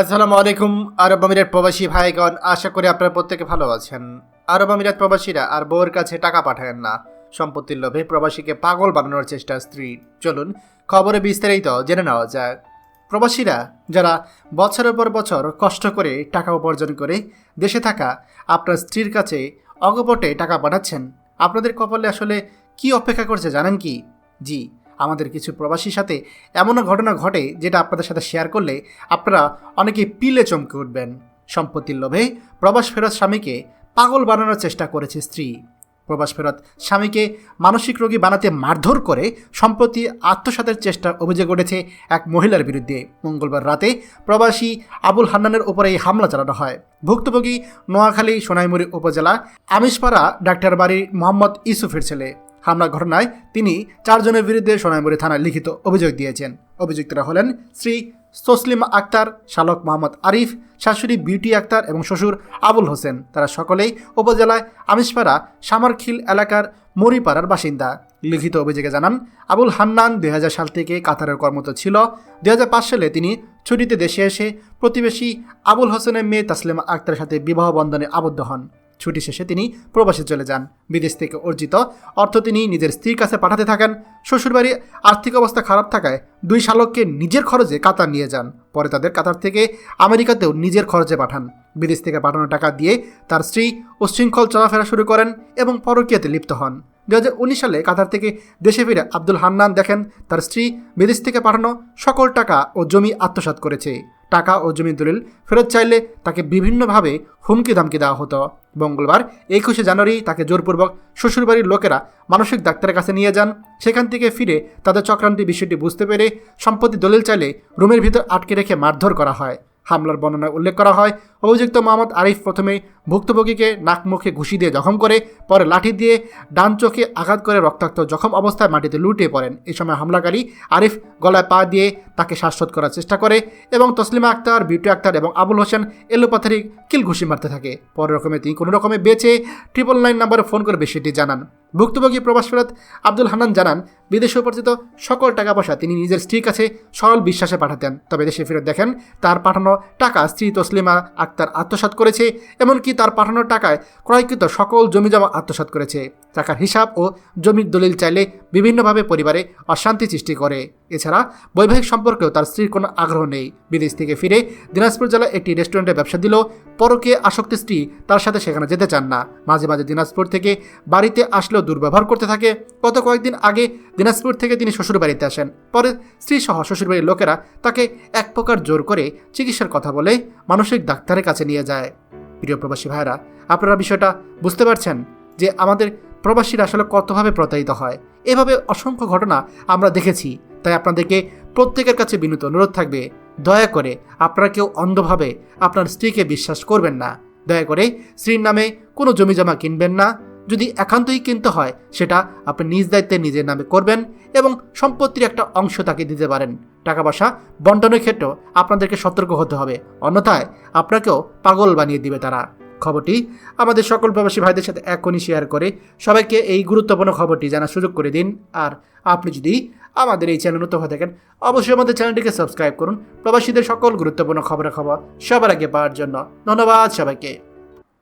আসসালামু আলাইকুম, আরব আমিরাত প্রবাসী ভাইগণ, আশা করি আপনারা প্রত্যেকে ভালো আছেন। আরব আমিরাত প্রবাসীরা আর বউয়ের কাছে টাকা পাঠায় না। সম্পত্তির লোভে প্রবাসীকে পাগল বানানোর চেষ্টা স্ত্রী। চলুন খবরে বিস্তারিত জেনে নেওয়া যাক। প্রবাসীরা, যারা বছরের পর বছর কষ্ট করে টাকা উপার্জন করে দেশে থাকা আপনার স্ত্রীর কাছে অগপটে টাকা পাঠাচ্ছেন, আপনাদের কপালে আসলে কি অপেক্ষা করছে জানেন কি? জি আমাদের কিছু প্রবাসীর সাথে এমনও ঘটনা ঘটে যেটা আপনাদের সাথে শেয়ার করলে আপনারা অনেকে পিলে চমকে উঠবেন। সম্পত্তির লোভে প্রবাস ফেরত স্বামীকে পাগল বানানোর চেষ্টা করেছে স্ত্রী। প্রবাস ফেরত স্বামীকে মানসিক রোগী বানাতে মারধর করে সম্প্রতি আত্মসাতের চেষ্টার অভিযোগ উঠেছে এক মহিলার বিরুদ্ধে। মঙ্গলবার রাতে প্রবাসী আবুল হান্নানের উপরে এই হামলা চালানো হয়। ভুক্তভোগী নোয়াখালী সোনাইমুড়ি উপজেলা আমিষপাড়া ডাক্তার বাড়ির মোহাম্মদ ইসুফের ছেলে। হামলা ঘটনায় তিনি চারজনের বিরুদ্ধে সোনাইমুড়ি থানায় লিখিত অভিযোগ দিয়েছেন। অভিযুক্তরা হলেন শ্রী তসলিম আক্তার, শালক মোহাম্মদ আরিফ, শাশুড়ি বিউটি আক্তার এবং শ্বশুর আবুল হোসেন। তারা সকলেই উপজেলায় আমিষপাড়া, সামারখিল এলাকার মরিপাড়ার বাসিন্দা। লিখিত অভিযোগে জানান, আবুল হান্নান দুই হাজার সাল থেকে কাতারের কর্মরত ছিল। দুই হাজার পাঁচ সালে তিনি ছুটিতে দেশে এসে প্রতিবেশী আবুল হোসেনের মেয়ে তাসলিমা আক্তারের সাথে বিবাহ বন্ধনে আবদ্ধ হন। ছুটি শেষে তিনি প্রবাসে চলে যান। বিদেশ থেকে অর্জিত অর্থ তিনি নিজের স্ত্রীর কাছে পাঠাতে থাকেন। শ্বশুরবাড়ি আর্থিক অবস্থা খারাপ থাকায় দুই শালককে নিজের খরচে কাতার নিয়ে যান। পরে তাদের কাতার থেকে আমেরিকাতেও নিজের খরচে পাঠান। বিদেশ থেকে পাঠানো টাকা দিয়ে তার স্ত্রী উচ্ছৃঙ্খল চলাফেরা শুরু করেন এবং পরকীয়াতে লিপ্ত হন। দু হাজার উনিশ সালে কাতার থেকে দেশে ফিরে আব্দুল হান্নান দেখেন, তার স্ত্রী বিদেশ থেকে পাঠানো সকল টাকা ও জমি আত্মসাৎ করেছে। টাকা ও জমির দলিল ফেরত চাইলে তাকে বিভিন্নভাবে হুমকি ধামকি দেওয়া হতো। মঙ্গলবার, একুশে জানুয়ারি তাকে জোরপূর্বক শ্বশুরবাড়ির লোকেরা মানসিক ডাক্তারের কাছে নিয়ে যান। সেখান থেকে ফিরে তাদের চক্রান্তি বিষয়টি বুঝতে পেরে সম্পত্তি দলিল চাইলে রুমের ভিতর আটকে রেখে মারধর করা হয়। হামলার বর্ণনায় উল্লেখ করা হয়, অভিযুক্ত মোহাম্মদ আরিফ প্রথমে ভুক্তভোগীকে নাক মুখে ঘুষি দিয়ে জখম করে, পরে লাঠি দিয়ে ডান চোখে আঘাত করে রক্তাক্ত জখম অবস্থায় মাটিতে লুটিয়ে পড়েন। এই সময় হামলাকারী আরিফ গলায় পা দিয়ে তাকে শ্বাসরোধ করার চেষ্টা করে এবং তসলিমা আক্তার বিউটি আক্তার এবং আবুল হোসেন এলোপাথারি কিল ঘুষি মারতে থাকে। পরে রকমে তিনি কোনো রকমে বেঁচে ট্রিপল নাইন নম্বরে ফোন করে বিষয়টি জানান। ভুক্তভোগী প্রবাস ফেরত আব্দুল হানান জানান, বিদেশে উপার্জিত সকল টাকা পয়সা তিনি নিজের স্ত্রীর কাছে সরল বিশ্বাসে পাঠাতেন। তবে দেশে ফেরত দেখেন, তার পাঠানো টাকা স্ত্রী তসলিমা আক্তার আত্মসাৎ করেছে, এমনকি তার পাঠানোর টাকায় ক্রয়কৃত সকল জমি জমিজমা আত্মসাৎ করেছে। টাকার হিসাব ও জমির দলিল চাইলে বিভিন্নভাবে পরিবারে অশান্তি সৃষ্টি করে। এছাড়া বৈবাহিক সম্পর্কেও তার স্ত্রীর কোনো আগ্রহ নেই। বিদেশ থেকে ফিরে দিনাজপুর জেলায় একটি রেস্টুরেন্টে ব্যবসা দিল। পরকে আসক্ত স্ত্রী তার সাথে সেখানে যেতে চান না। মাঝে মাঝে দিনাজপুর থেকে বাড়িতে আসলেও দুর্ব্যবহার করতে থাকে। গত কয়েকদিন আগে দিনাজপুর থেকে তিনি শ্বশুর বাড়িতে আসেন। পরে স্ত্রী সহ শ্বশুরবাড়ির লোকেরা তাকে এক প্রকার জোর করে চিকিৎসার কথা বলে মানসিক ডাক্তারের কাছে নিয়ে যায়। প্রিয় প্রবাসী ভাইরা আপনারা বিষয়টা বুঝতে পারছেন যে আমাদের প্রবাসীরা আসলে কতভাবে প্রতারিত হয়। এভাবে অসংখ্য ঘটনা আমরা দেখেছি। তাই আপনাদেরকে প্রত্যেকের কাছে বিনীত অনুরোধ থাকবে, দয়া করে আপনারা কেউ অন্ধভাবে আপনার স্ত্রীকে বিশ্বাস করবেন না। দয়া করে স্ত্রীর নামে কোনো জমি জমা কিনবেন না। যদি একান্তই কিনতে হয়, সেটা আপনি নিজ দায়িত্বে নিজের নামে করবেন এবং সম্পত্তির একটা অংশ তাকে দিতে পারেন। টাকা পয়সা বন্টনের ক্ষেত্রেও আপনাদেরকে সতর্ক হতে হবে। অন্যথায় আপনাকেও পাগল বানিয়ে দিবে তারা। খবরটি আমাদের সকল প্রবাসী ভাইদের সাথে এখনই শেয়ার করে সবাইকে এই গুরুত্বপূর্ণ খবরটি জানার সুযোগ করে দিন। আর আপনি যদি আমাদের এই চ্যানেল নতুন হয়ে থাকেন, অবশ্যই আমাদের চ্যানেলটিকে সাবস্ক্রাইব করুন। প্রবাসীদের সকল গুরুত্বপূর্ণ খবরের খবর সবার আগে পাওয়ার জন্য। ধন্যবাদ সবাইকে।